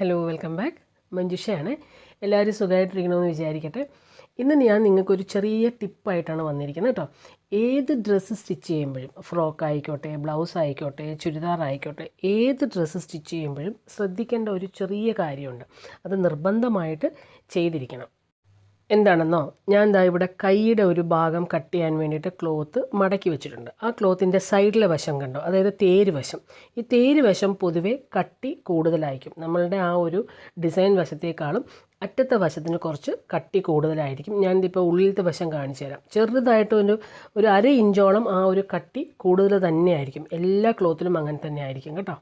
Hello welcome back മഞ്ജുഷയാണ്. എല്ലാവരും സുഖമായിട്ടിരിക്കണമെന്ന് വിചാരിക്കട്ടെ. ഇന്ന് ഞാൻ നിങ്ങൾക്കൊരു ചെറിയ ടിപ്പായിട്ടാണ് വന്നിരിക്കുന്നത് കേട്ടോ. ഏത് ഡ്രസ്സ് സ്റ്റിച്ച് ചെയ്യുമ്പോഴും ഫ്രോക്ക് ആയിക്കോട്ടെ ബ്ലൗസ് ആയിക്കോട്ടെ ചുരിദാർ ആയിക്കോട്ടെ ഏത് ഡ്രസ്സ് സ്റ്റിച്ച് ചെയ്യുമ്പോഴും ശ്രദ്ധിക്കേണ്ട ഒരു ചെറിയ കാര്യമുണ്ട്. അത് നിർബന്ധമായിട്ട് ചെയ്തിരിക്കണം. എന്താണെന്നോ ഞാൻ ദാ ഇവിടെ കൈയുടെ ഒരു ഭാഗം കട്ട് ചെയ്യാൻ വേണ്ടിയിട്ട് ക്ലോത്ത് മടക്കി വെച്ചിട്ടുണ്ട്. ആ ക്ലോത്തിന്റെ സൈഡിലെ വശം കണ്ടോ? അതായത് തേര് വശം. ഈ തേര് വശം പൊതുവേ കട്ടി കൂടുതലായിരിക്കും. നമ്മളുടെ ആ ഒരു ഡിസൈൻ വശത്തേക്കാളും അറ്റത്തെ വശത്തിന് കുറച്ച് കട്ടി കൂടുതലായിരിക്കും. ഞാനിതിപ്പോൾ ഉള്ളിലത്തെ വശം കാണിച്ചു തരാം. ചെറുതായിട്ട് ഒരു ഒരു അര ഇഞ്ചോളം ആ ഒരു കട്ടി കൂടുതൽ തന്നെയായിരിക്കും. എല്ലാ ക്ലോത്തിലും അങ്ങനെ തന്നെ ആയിരിക്കും കേട്ടോ.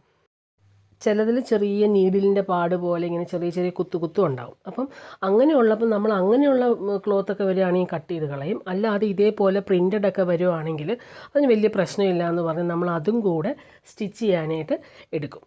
ചിലതിൽ ചെറിയ നീഡിലിന്റെ പാട് പോലെ ഇങ്ങനെ ചെറിയ ചെറിയ കുത്തു കുത്തും ഉണ്ടാവും. അപ്പം അങ്ങനെയുള്ളപ്പോൾ നമ്മൾ അങ്ങനെയുള്ള ക്ലോത്തൊക്കെ വരികയാണെങ്കിൽ കട്ട് ചെയ്ത് കളയും. അല്ലാതെ ഇതേപോലെ പ്രിന്റഡ് ഒക്കെ വരുവാണെങ്കിൽ അതിന് വലിയ പ്രശ്നമില്ല എന്ന് പറഞ്ഞ് നമ്മൾ അതും കൂടെ സ്റ്റിച്ച് ചെയ്യാനായിട്ട് എടുക്കും.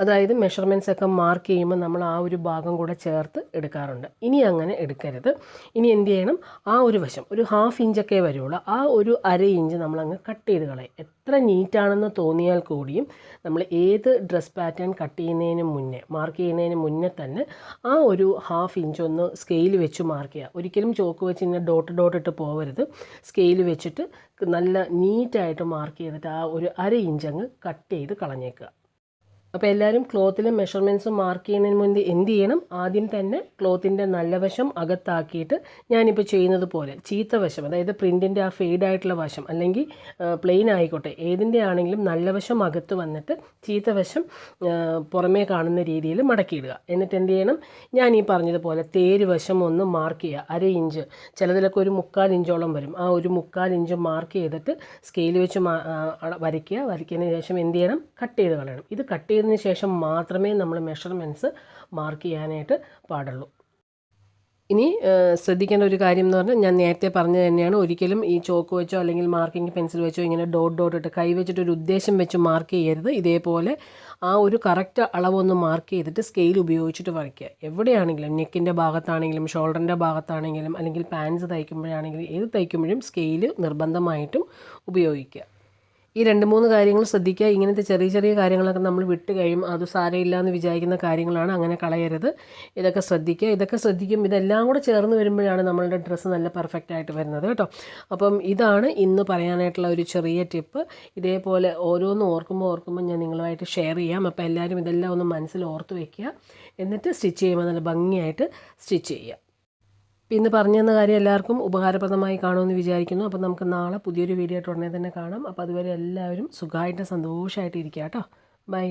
അതായത് മെഷർമെന്റ്സ് ഒക്കെ മാർക്ക് ചെയ്യുമ്പോൾ നമ്മൾ ആ ഒരു ഭാഗം കൂടെ ചേർത്ത് എടുക്കാറുണ്ട്. ഇനി അങ്ങനെ എടുക്കരുത്. ഇനി എന്ത് ചെയ്യണം? ആ ഒരു വശം ഒരു ഹാഫ് ഇഞ്ചൊക്കെ വരുള്ളൂ. ആ ഒരു അര ഇഞ്ച് നമ്മളങ്ങ് കട്ട് ചെയ്ത് കളയും. എത്ര നീറ്റാണെന്ന് തോന്നിയാൽ കൂടിയും നമ്മൾ ഏത് ഡ്രസ് പാറ്റേൺ കട്ട് ചെയ്യുന്നതിന് മുന്നേ മാർക്ക് ചെയ്യുന്നതിന് മുന്നേ തന്നെ ആ ഒരു ഹാഫ് ഇഞ്ച് ഒന്ന് സ്കെയിൽ വെച്ച് മാർക്ക് ചെയ്യുക. ഒരിക്കലും ചോക്ക് വെച്ച് ഇങ്ങനെ ഡോട്ട് ഡോട്ട് ഇട്ട് പോകരുത് സ്കെയിൽ വെച്ചിട്ട് നല്ല നീറ്റായിട്ട് മാർക്ക് ചെയ്തിട്ട് ആ ഒരു അര ഇഞ്ച് അങ്ങ് കട്ട് ചെയ്ത് കളഞ്ഞേക്കുക. അപ്പോൾ എല്ലാവരും ക്ലോത്തിൽ മെഷർമെന്റ്സ് മാർക്ക് ചെയ്യുന്നതിന് മുൻപ് എന്ത് ചെയ്യണം? ആദ്യം തന്നെ ക്ലോത്തിന്റെ നല്ല വശം അകത്താക്കിയിട്ട് ഞാനിപ്പോൾ ചെയ്യുന്നത് പോലെ ചീത്ത വശം അതായത് പ്രിന്റിന്റെ ആ ഫെയ്ഡ് ആയിട്ടുള്ള വശം അല്ലെങ്കിൽ പ്ലെയിൻ ആയിക്കോട്ടെ ഏതിന്റെ ആണെങ്കിലും നല്ല വശം അകത്ത് വന്നിട്ട് ചീത്ത വശം പുറമേ കാണുന്ന രീതിയിൽ മടക്കിയിടുക. എന്നിട്ട് എന്ത് ചെയ്യണം? ഞാൻ ഈ പറഞ്ഞതുപോലെ തേര് വശം ഒന്ന് മാർക്ക് ചെയ്യുക അര ഇഞ്ച് ചിലതിലൊക്കെ ഒരു മുക്കാൽ ഇഞ്ചോളം വരും. ആ ഒരു മുക്കാൽ ഇഞ്ച് മാർക്ക് ചെയ്തിട്ട് സ്കെയിൽ വെച്ച് വരയ്ക്കുക. വരയ്ക്കുന്നതിന് ശേഷം എന്ത് ചെയ്യണം? കട്ട് ചെയ്ത് കളയണം. ഇത് കട്ട് ചെയ്തതിന് ശേഷം മാത്രമേ നമ്മൾ മെഷർമെന്റ്സ് മാർക്ക് ചെയ്യാനായിട്ട് പാടുള്ളൂ. ഇനി ശ്രദ്ധിക്കേണ്ട ഒരു കാര്യം എന്ന് പറഞ്ഞാൽ ഞാൻ നേരത്തെ പറഞ്ഞത് തന്നെയാണ്. ഒരിക്കലും ഈ ചോക്ക് വെച്ചോ അല്ലെങ്കിൽ മാർക്കിംഗ് പെൻസിൽ വെച്ചോ ഇങ്ങനെ ഡോട്ട് ഡോട്ട് ഇട്ട് കൈ വെച്ചിട്ട് ഒരു ഉദ്ദേശം വെച്ച് മാർക്ക് ചെയ്യരുത്. ഇതേപോലെ ആ ഒരു കറക്റ്റ് അളവൊന്ന് മാർക്ക് ചെയ്തിട്ട് സ്കെയിൽ ഉപയോഗിച്ചിട്ട് വരയ്ക്കുക. എവിടെയാണെങ്കിലും നെക്കിന്റെ ഭാഗത്താണെങ്കിലും ഷോൾഡറിന്റെ ഭാഗത്താണെങ്കിലും അല്ലെങ്കിൽ പാൻസ് തയ്ക്കുമ്പോഴാണെങ്കിലും ഏത് തയ്ക്കുമ്പോഴും സ്കെയിൽ നിർബന്ധമായിട്ടും ഉപയോഗിക്കുക. ഈ രണ്ട് മൂന്ന് കാര്യങ്ങൾ ശ്രദ്ധിക്കുക. ഇങ്ങനത്തെ ചെറിയ ചെറിയ കാര്യങ്ങളൊക്കെ നമ്മൾ വിട്ട് കഴിയും. അത് സാരമില്ല എന്ന് വിചാരിക്കുന്ന കാര്യങ്ങളാണ്. അങ്ങനെ കളയരുത്. ഇതൊക്കെ ശ്രദ്ധിക്കുക. ഇതൊക്കെ ശ്രദ്ധിക്കും ഇതെല്ലാം കൂടെ ചേർന്ന് വരുമ്പോഴാണ് നമ്മളുടെ ഡ്രസ്സ് നല്ല പെർഫെക്റ്റ് ആയിട്ട് വരുന്നത് കേട്ടോ. അപ്പം ഇതാണ് ഇന്ന് പറയാനായിട്ടുള്ള ഒരു ചെറിയ ടിപ്പ്. ഇതേപോലെ ഓരോന്ന് ഓർക്കുമ്പോൾ ഓർക്കുമ്പോൾ ഞാൻ നിങ്ങളുമായിട്ട് ഷെയർ ചെയ്യാം. അപ്പോൾ എല്ലാവരും ഇതെല്ലാം ഒന്ന് മനസ്സിൽ ഓർത്ത് വയ്ക്കുക എന്നിട്ട് സ്റ്റിച്ച് ചെയ്യുമ്പോൾ നല്ല ഭംഗിയായിട്ട് സ്റ്റിച്ച് ചെയ്യുക. ഇന്ന് പറഞ്ഞു തന്ന കാര്യം എല്ലാവർക്കും ഉപകാരപ്രദമായി കാണുമെന്ന് വിചാരിക്കുന്നു. അപ്പോൾ നമുക്ക് നാളെ പുതിയൊരു വീഡിയോ ആയിട്ട് ഉടനെ തന്നെ കാണാം. അപ്പോൾ അതുവരെ എല്ലാവരും സുഖമായിട്ട് സന്തോഷമായിട്ട് ഇരിക്കുക കേട്ടോ. ബൈ